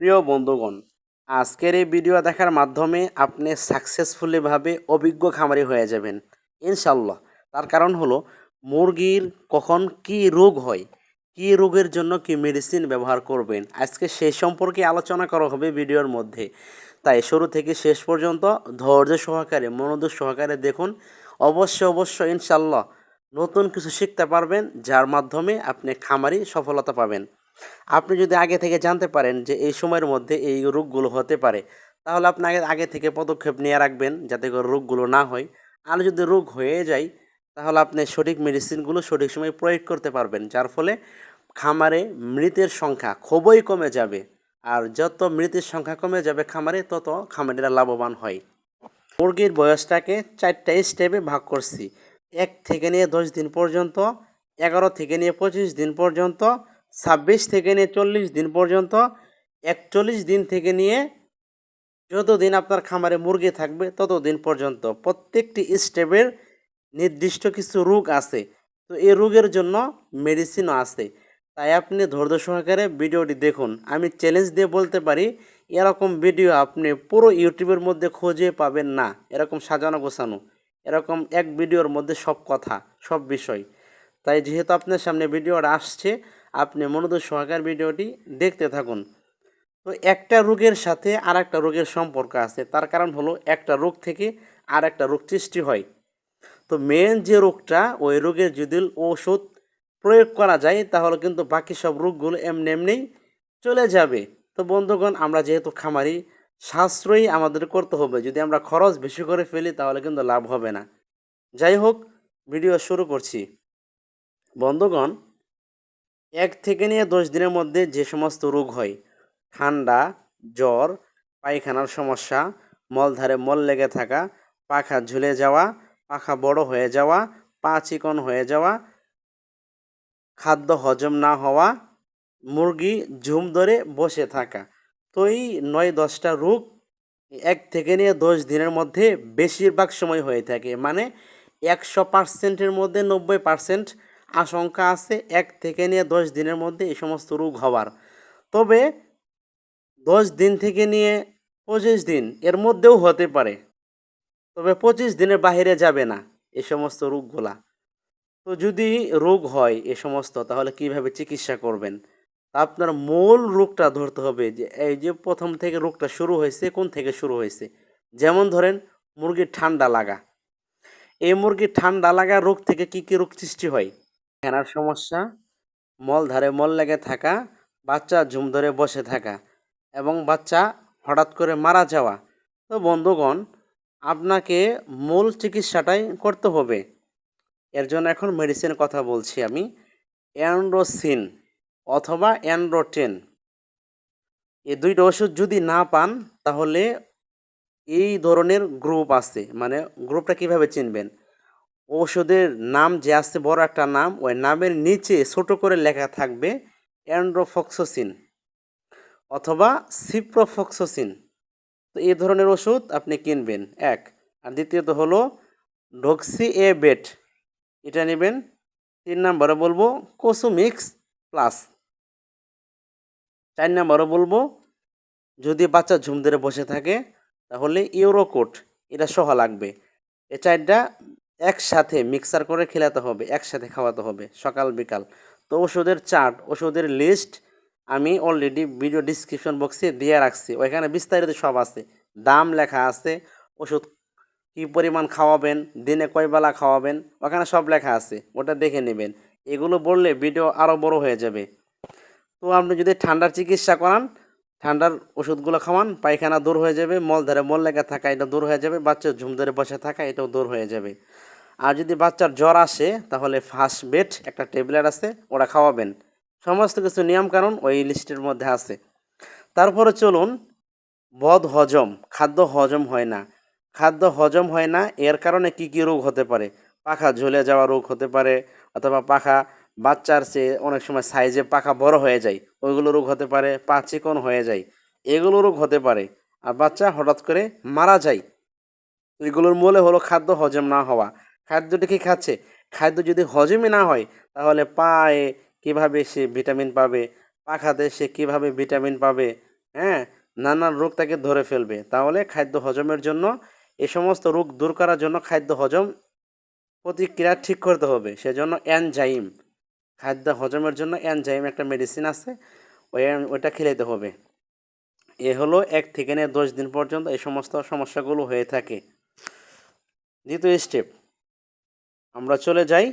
প্রিয় বন্ধুগণ, আজকের এই ভিডিও দেখার মাধ্যমে আপনি সাকসেসফুলিভাবে অভিজ্ঞ খামারি হয়ে যাবেন ইনশাল্লাহ তার কারণ হলো, মুরগির কখন কি রোগ হয়, কি রোগের জন্য কি মেডিসিন ব্যবহার করবেন, আজকে সেই সম্পর্কে আলোচনা করা হবে ভিডিওর মধ্যে। তাই শুরু থেকে শেষ পর্যন্ত ধৈর্য সহকারে, মনোযোগ সহকারে দেখুন। অবশ্যই অবশ্যই ইনশাল্লাহ নতুন কিছু শিখতে পারবেন, যার মাধ্যমে আপনি খামারি সফলতা পাবেন। আপনি যদি আগে থেকে জানতে পারেন যে এই সময়ের মধ্যে এই রোগগুলো হতে পারে, তাহলে আপনি আগে আগে থেকে পদক্ষেপ নিয়ে রাখবেন যাতে করে রোগগুলো না হয়। আর যদি রোগ হয়ে যায়, তাহলে আপনি সঠিক মেডিসিনগুলো সঠিক সময় প্রয়োগ করতে পারবেন, যার ফলে খামারে মৃতের সংখ্যা খুবই কমে যাবে। আর যত মৃতের সংখ্যা কমে যাবে খামারে, তত খামারিরা লাভবান হয়। মুরগির বয়সটাকে চারটা স্টেপে ভাগ করছি। এক থেকে নিয়ে দশ দিন পর্যন্ত, এগারো থেকে নিয়ে পঁচিশ দিন পর্যন্ত ছাব্বিশ থেকে নিয়ে চল্লিশ দিন পর্যন্ত, একচল্লিশ দিন থেকে নিয়ে যতদিন আপনার খামারে মুরগি থাকবে ততদিন পর্যন্ত। প্রত্যেকটি স্টেপের নির্দিষ্ট কিছু রোগ আছে, তো এই রোগের জন্য মেডিসিনও আছে। তাই আপনি ধৈর্য সহকারে ভিডিওটি দেখুন। আমি চ্যালেঞ্জ দিয়ে বলতে পারি, এরকম ভিডিও আপনি পুরো ইউটিউবের মধ্যে খুঁজে পাবেন না। এরকম সাজানো গোছানো, এরকম এক ভিডিওর মধ্যে সব কথা, সব বিষয়। তাই যেহেতু আপনার সামনে ভিডিওটা আসছে, আপনি মনোযোগ সহকার ভিডিওটি দেখতে থাকুন। তো একটা রোগের সাথে আর একটা রোগের সম্পর্ক আছে, তার কারণ হলো একটা রোগ থেকে আর একটা রোগ সৃষ্টি হয়। তো মেন যে রোগটা, ওই রোগের যদি ওষুধ প্রয়োগ করা যায়, তাহলে কিন্তু বাকি সব রোগগুলো এমনি এমনিই চলে যাবে। তো বন্ধুগণ, আমরা যেহেতু খামারি, সাশ্রয়ী আমাদের করতে হবে। যদি আমরা খরচ বেশি করে ফেলি, তাহলে কিন্তু লাভ হবে না। যাই হোক, ভিডিও শুরু করছি। বন্ধুগণ, এক থেকে নিয়ে দশ দিনের মধ্যে যে সমস্ত রোগ হয়, ঠান্ডা, জ্বর, পায়খানার সমস্যা, মলধারে মল লেগে থাকা, পাখা ঝুলে যাওয়া, পাখা বড় হয়ে যাওয়া, পা চিকন হয়ে যাওয়া, খাদ্য হজম না হওয়া, মুরগি ঝুম ধরে বসে থাকা। তো এই নয় দশটা রোগ এক থেকে নিয়ে দশ দিনের মধ্যে বেশিরভাগ সময় হয়ে থাকে। মানে একশো পার্সেন্টের মধ্যে নব্বই পার্সেন্ট আশঙ্কা আছে এক থেকে নিয়ে দশ দিনের মধ্যে এই সমস্ত রোগ হওয়ার। তবে দশ দিন থেকে নিয়ে পঁচিশ দিন এর মধ্যেও হতে পারে। তবে পঁচিশ দিনের বাইরে যাবে না এই সমস্ত রোগগুলা। তো যদি রোগ হয় এ সমস্ত, তাহলে কীভাবে চিকিৎসা করবেন? আপনার মূল রোগটা ধরতে হবে যে, এই যে প্রথম থেকে রোগটা শুরু হয়েছে, কোন থেকে শুরু হয়েছে? যেমন ধরেন মুরগির ঠান্ডা লাগা। এই মুরগির ঠান্ডা লাগা রোগ থেকে কি কি রোগ সৃষ্টি হয়? খেনার সমস্যা, মল ধারে মল লেগে থাকা, বাচ্চা ঝুম ধরে বসে থাকা এবং বাচ্চা হঠাৎ করে মারা যাওয়া। তো বন্ধুগণ, আপনাকে মূল চিকিৎসাটাই করতে হবে। এর জন্য এখন মেডিসিনের কথা বলছি আমি। অ্যান্ড্রোসিন অথবা অ্যান্ড্রোটেন। এই দুইটা ওষুধ যদি না পান, তাহলে এই ধরনের গ্রুপ আছে। মানে গ্রুপটা কীভাবে চিনবেন? ওষুধের নাম যে আছে বড় একটা নাম, ওই নামের নিচে ছোট করে লেখা থাকবে অ্যান্ড্রোফক্সোসিন অথবা সিপ্রোফক্সোসিন। তো এই ধরনের ওষুধ আপনি কিনবেন, এক। আর দ্বিতীয়ত হলো ডক্সি এ বেট এটা নেবেন, তিন নম্বরে বলব কোসুমিক্স প্লাস। চার নম্বরে বলব যদি বাচ্চা ঝুম ধরে বসে থাকে, তাহলে ইউরোকোট, এটা সহ লাগবে। এ চারটা একসাথে মিক্সার করে খেলাতে হবে, একসাথে খাওয়াতে হবে সকাল বিকাল। তো ওষুধের চার্ট, ওষুধের লিস্ট আমি অলরেডি ভিডিও ডিসক্রিপশন বক্সে দিয়ে রাখছি। ওইখানে বিস্তারিত সব আছে। দাম লেখা আছে, ওষুধ কী পরিমাণ খাওয়াবেন, দিনে কয় বেলা খাওয়াবেন, ওখানে সব লেখা আছে। ওটা দেখে নেবেন। এগুলো বললে ভিডিও আরও বড় হয়ে যাবে। তো আপনি যদি ঠান্ডার চিকিৎসা করান, ঠান্ডার ওষুধগুলো খাওয়ান, পায়খানা দূর হয়ে যাবে, মল ধরে মল লেগে থাকা, এটা দূর হয়ে যাবে, বাচ্চার ঝুম ধরে বসে থাকা, এটাও দূর হয়ে যাবে। আর যদি বাচ্চার জ্বর আসে, তাহলে ফার্স্ট বেড একটা ট্যাবলেট আছে, ওরা খাওয়াবেন। সমস্ত কিছু নিয়মকানুন ওই লিস্টের মধ্যে আছে। তারপরে চলুন, বদ হজম, খাদ্য হজম হয় না। খাদ্য হজম হয় না, এর কারণে কি কি রোগ হতে পারে? পাখা ঝুলে যাওয়া রোগ হতে পারে, অথবা পাখা বাচ্চার চেয়ে অনেক সময় সাইজে পাখা বড় হয়ে যায়, ওইগুলো রোগ হতে পারে, পা চিকন হয়ে যায়, এগুলো রোগ হতে পারে। আর বাচ্চা হঠাৎ করে মারা যায়। এগুলোর মূলে হলো খাদ্য হজম না হওয়া। খাদ্যটি কি খাচ্ছে? খাদ্য যদি হজমে না হয়, তাহলে পায়ে কীভাবে সে ভিটামিন পাবে? পাখাতে সে কীভাবে ভিটামিন পাবে? হ্যাঁ নানান রোগ তাকে ধরে ফেলবে। তাহলে খাদ্য হজমের জন্য, এ সমস্ত রোগ দূর করার জন্য খাদ্য হজম প্রতিক্রিয়া ঠিক করতে হবে। সেজন্য অ্যানজাইম খাদ্য হজমের জন্য অ্যানজাইম একটা মেডিসিন আছে, ওই ওইটা খেলাইতে হবে। এ হলো এক থেকে নিয়ে দশ দিন পর্যন্ত এই সমস্ত সমস্যাগুলো হয়ে থাকে। দ্বিতীয় স্টেপ আমরা চলে যাই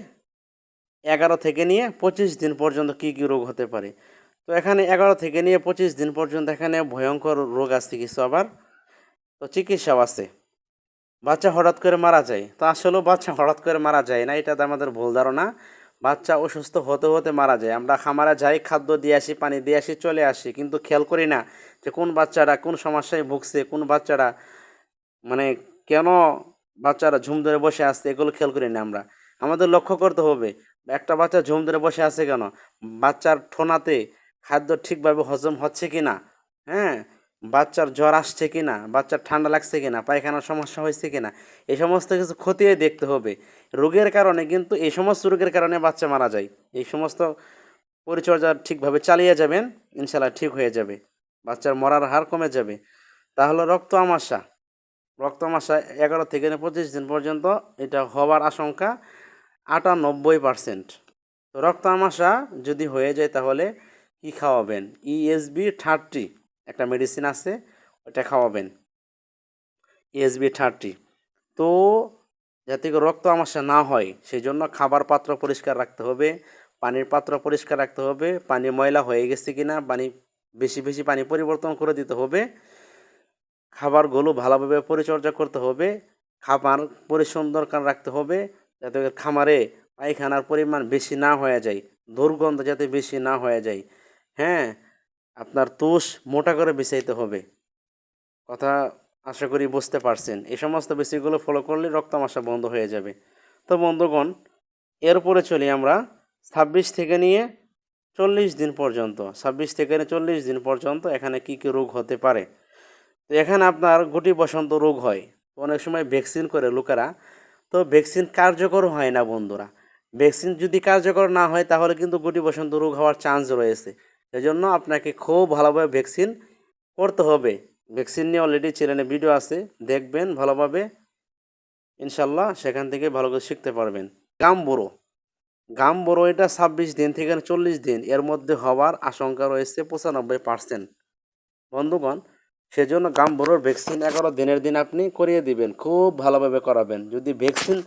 এগারো থেকে নিয়ে পঁচিশ দিন পর্যন্ত কী কী রোগ হতে পারে। তো এখানে এগারো থেকে নিয়ে পঁচিশ দিন পর্যন্ত এখানে ভয়ঙ্কর রোগ আছে কিছু আবার। তো চিকিৎসাও আছে। বাচ্চা হঠাৎ করে মারা যায়। তো আসলেও বাচ্চা হঠাৎ করে মারা যায় না, এটা আমাদের ভুল ধারণা। বাচ্চা অসুস্থ হতে হতে মারা যায়। আমরা খামারে যাই, খাদ্য দিয়ে আসি, পানি দিয়ে আসি, চলে আসি। কিন্তু খেয়াল করি না যে কোন বাচ্চারা কোন সমস্যায় ভুগছে, কোন বাচ্চারা মানে কেন বাচ্চারা ঝুম ধরে বসে আসছে এগুলো খেয়াল করি না আমরা। আমাদের লক্ষ্য করতে হবে, একটা বাচ্চা ঝুম ধরে বসে আছে কেন? বাচ্চার ঠোনাতে খাদ্য ঠিকভাবে হজম হচ্ছে কি না হ্যাঁ? বাচ্চার জ্বর আসছে কি না বাচ্চার ঠান্ডা লাগছে কি না পায়খানার সমস্যা হয়েছে কি না এই সমস্ত কিছু খতিয়ে দেখতে হবে। রোগের কারণে কিন্তু, এই সমস্ত রোগের কারণে বাচ্চা মারা যায়। এই সমস্ত পরিচর্যা ঠিকভাবে চালিয়ে যাবেন ইনশাল্লাহ ঠিক হয়ে যাবে। বাচ্চার মরার হার কমে যাবে। তাহলে রক্ত আমাশা। রক্ত আমাশা এগারো থেকে পঁচিশ দিন পর্যন্ত এটা হওয়ার আশঙ্কা আটানব্বই পার্সেন্ট। তো রক্ত আমাশা যদি হয়ে যায় তাহলে কি খাওয়াবেন? E ইএসবি থার্টি একটা মেডিসিন আছে ওটা খাওয়াবেন। E ESB thirty. তো যাতে রক্ত আমাশা না হয় সেই জন্য খাবার পাত্র পরিষ্কার রাখতে হবে, পানির পাত্র পরিষ্কার রাখতে হবে, পানি ময়লা হয়ে গেছে কিনা, পানি, বেশি বেশি পানি পরিবর্তন করে দিতে হবে। খাবারগুলো ভালোভাবে পরিচর্যা করতে হবে, খাবার পরিসুন্দর রাখতে হবে, যাতে খামারে পায়খানার পরিমাণ বেশি না হয়ে যায়, দুর্গন্ধ যাতে বেশি না হয়ে যায়। হ্যাঁ আপনার তুষ মোটা করে বিছাইতে হবে। কথা আশা করি বুঝতে পারছেন। এই সমস্ত বিষয়গুলো ফলো করলে রক্তমাশা বন্ধ হয়ে যাবে। তো বন্ধুগণ, এরপরে চলি আমরা ছাব্বিশ থেকে নিয়ে চল্লিশ দিন পর্যন্ত। ছাব্বিশ থেকে চল্লিশ দিন পর্যন্ত এখানে কি কি রোগ হতে পারে? তো এখানে আপনার গুটি বসন্ত রোগ হয়। অনেক সময় ভ্যাকসিন করে লোকেরা। তো ভ্যাকসিন কার্যকর হয় না বন্ধুরা। ভ্যাকসিন যদি কার্যকর না হয়, তাহলে কিন্তু গুটি বসন্ত রোগ হওয়ার চান্স রয়েছে। সেজন্য আপনাকে খুব ভালোভাবে ভ্যাকসিন করতে হবে। ভ্যাকসিন নিয়ে অলরেডি চ্যানেলে ভিডিও আছে। দেখবেন ভালোভাবে। ইনশাল্লাহ সেখান থেকে ভালো করে শিখতে পারবেন। গাম বড়ো। গাম বড়ো এটা ছাব্বিশ দিন থেকে চল্লিশ দিন। এর মধ্যে হওয়ার আশঙ্কা রয়েছে পঁচানব্বই পার্সেন্ট বন্ধুগণ সেজন্য গাম বড়োর ভ্যাকসিন এগারো দিনের দিন আপনি করিয়ে দিবেন, খুব ভালোভাবে করাবেন। যদি ভ্যাকসিন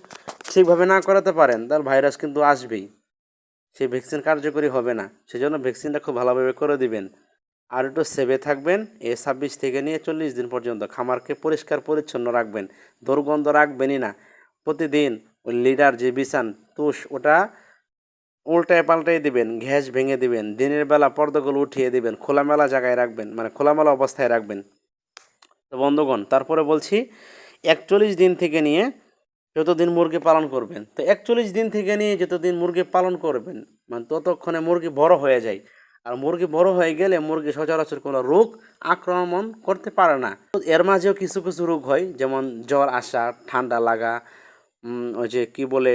ঠিকভাবে না করাতে পারেন, তাহলে ভাইরাস কিন্তু আসবেই। সেই ভ্যাকসিন কার্যকরী হবে না, সেজন্য ভ্যাকসিনটা খুব ভালোভাবে করে দিবেন। আর একটু সেভে থাকবেন, এ ছাব্বিশ থেকে নিয়ে চল্লিশ দিন পর্যন্ত খামারকে পরিষ্কার পরিচ্ছন্ন রাখবেন, দুর্গন্ধ রাখবেনই না। প্রতিদিন ওই লিডার যে বিছান, তুষ, ওটা উল্টায় পাল্টাই দিবেন ঘ্যাস ভেঙে দিবেন, দিনের বেলা পর্দাগুলো উঠিয়ে দিবেন, খোলামেলা জায়গায় রাখবেন মানে খোলামেলা অবস্থায় রাখবেন। তো বন্ধুগণ, তারপরে বলছি, একচল্লিশ দিন থেকে নিয়ে যতদিন মুরগি পালন করবেন, তো একচল্লিশ দিন থেকে নিয়ে যতদিন মুরগি পালন করবেন মানে ততক্ষণে মুরগি বড় হয়ে যায়। আর মুরগি বড় হয়ে গেলে মুরগি সচরাচর কোনো রোগ আক্রমণ করতে পারে না। এর মাঝেও কিছু কিছু রোগ হয়, যেমন জ্বর আসা ঠান্ডা লাগা ওই যে কি বলে,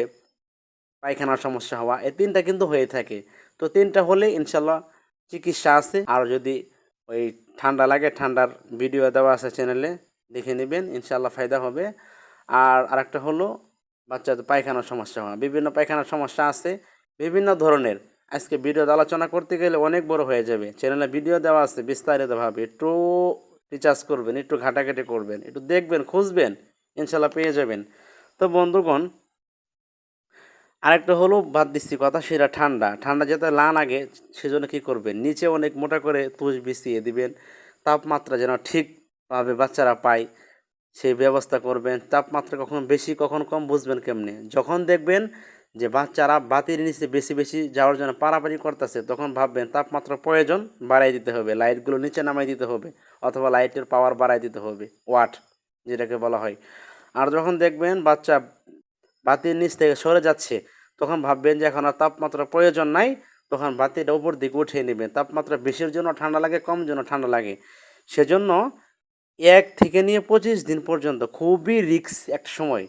পায়খানার সমস্যা হওয়া, এই তিনটা কিন্তু হয়ে থাকে। তো তিনটা হলে ইনশাল্লাহ চিকিৎসা আছে। আর যদি ওই ঠান্ডা লাগে, ঠান্ডার ভিডিও দেওয়া আছে চ্যানেলে দেখে নেবেন ইনশাল্লাহ ফায়দা হবে। আর আরেকটা হলো বাচ্চাদের পায়খানার সমস্যা হওয়া বিভিন্ন পায়খানার সমস্যা আছে, বিভিন্ন ধরনের। আজকে ভিডিওতে আলোচনা করতে গেলে অনেক বড় হয়ে যাবে। চ্যানেলে ভিডিও দেওয়া আছে বিস্তারিতভাবে। একটু রিচার্জ করবেন, একটু ঘাটাঘাটি করবেন, একটু দেখবেন, খুঁজবেন ইনশাল্লাহ পেয়ে যাবেন। তো বন্ধুগণ আরেকটা হলো বাদ দিচ্ছি কথা, সেটা ঠান্ডা। ঠান্ডা যাতে না লাগে সেজন্য কী করবেন? নিচে অনেক মোটা করে তুষ বিছিয়ে দিবেন, তাপমাত্রা যেন ঠিকভাবে বাচ্চারা পায়, সেই ব্যবস্থা করবেন। তাপমাত্রা কখন বেশি, কখন কম, বুঝবেন কেমনে? যখন দেখবেন যে বাচ্চারা বাতির নিচে বেশি বেশি যাওয়ার জন্য পারাপারি করতেছে, তখন ভাববেন তাপমাত্রা প্রয়োজন, বাড়াই দিতে হবে। লাইটগুলো নিচে নামাই দিতে হবে, অথবা লাইটের পাওয়ার বাড়াই দিতে হবে, ওয়াট, যেটাকে বলা হয়। আর যখন দেখবেন বাচ্চা বাতির নিচ থেকে সরে যাচ্ছে, তখন ভাববেন যে এখন আর তাপমাত্রা প্রয়োজন নাই, তখন বাতিটা উপর দিকে উঠিয়ে নেবেন। তাপমাত্রা বেশির জন্য ঠান্ডা লাগে, কম জন্য ঠান্ডা লাগে। সেজন্য এক থেকে নিয়ে পঁচিশ দিন পর্যন্ত খুবই রিক্স একটা সময়।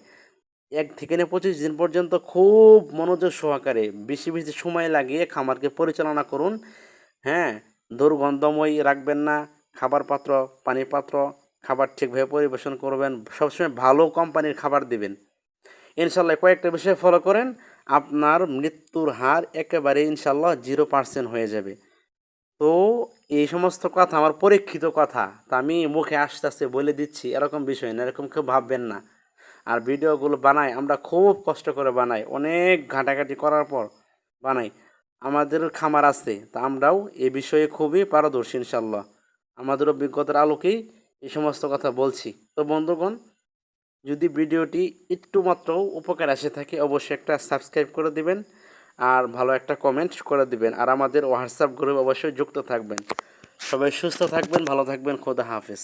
এক থেকে নিয়ে পঁচিশ দিন পর্যন্ত খুব মনোযোগ সহকারে, বেশি বেশি সময় লাগিয়ে খামারকে পরিচালনা করুন। হ্যাঁ দুর্গন্ধময় রাখবেন না, খাবার পাত্র পানির পাত্র খাবার ঠিকভাবে পরিবেশন করবেন, সবসময় ভালো কোম্পানির খাবার দিবেন। ইনশাল্লাহ কয়েকটা বিষয় ফলো করেন, আপনার মৃত্যুর হার একেবারে ইনশাল্লাহ জিরো পার্সেন্ট হয়ে যাবে। তো এই সমস্ত কথা আমার পরীক্ষিত কথা, তা আমি মুখে আস্তে আস্তে বলে দিচ্ছি, এরকম বিষয় না, এরকম কেউ ভাববেন না। আর ভিডিওগুলো বানাই, আমরা খুব কষ্ট করে বানাই, অনেক ঘাটাঘাটি করার পর বানাই। আমাদের খামার আছে, তা আমরাও এ বিষয়ে খুবই পারদর্শী ইনশাল্লাহ। আমাদের অভিজ্ঞতার আলোকেই এই সমস্ত কথা বলছি। তো বন্ধুগণ যদি ভিডিওটি একটু মাত্র উপকার আসে থাকে, অবশ্যই একটা সাবস্ক্রাইব করে দিবেন আর ভালো একটা কমেন্ট করে দিবেন। আর আমাদের হোয়াটসঅ্যাপ গ্রুপ অবশ্যই যুক্ত থাকবেন। সবাই সুস্থ থাকবেন, ভালো থাকবেন, খোদা হাফেজ।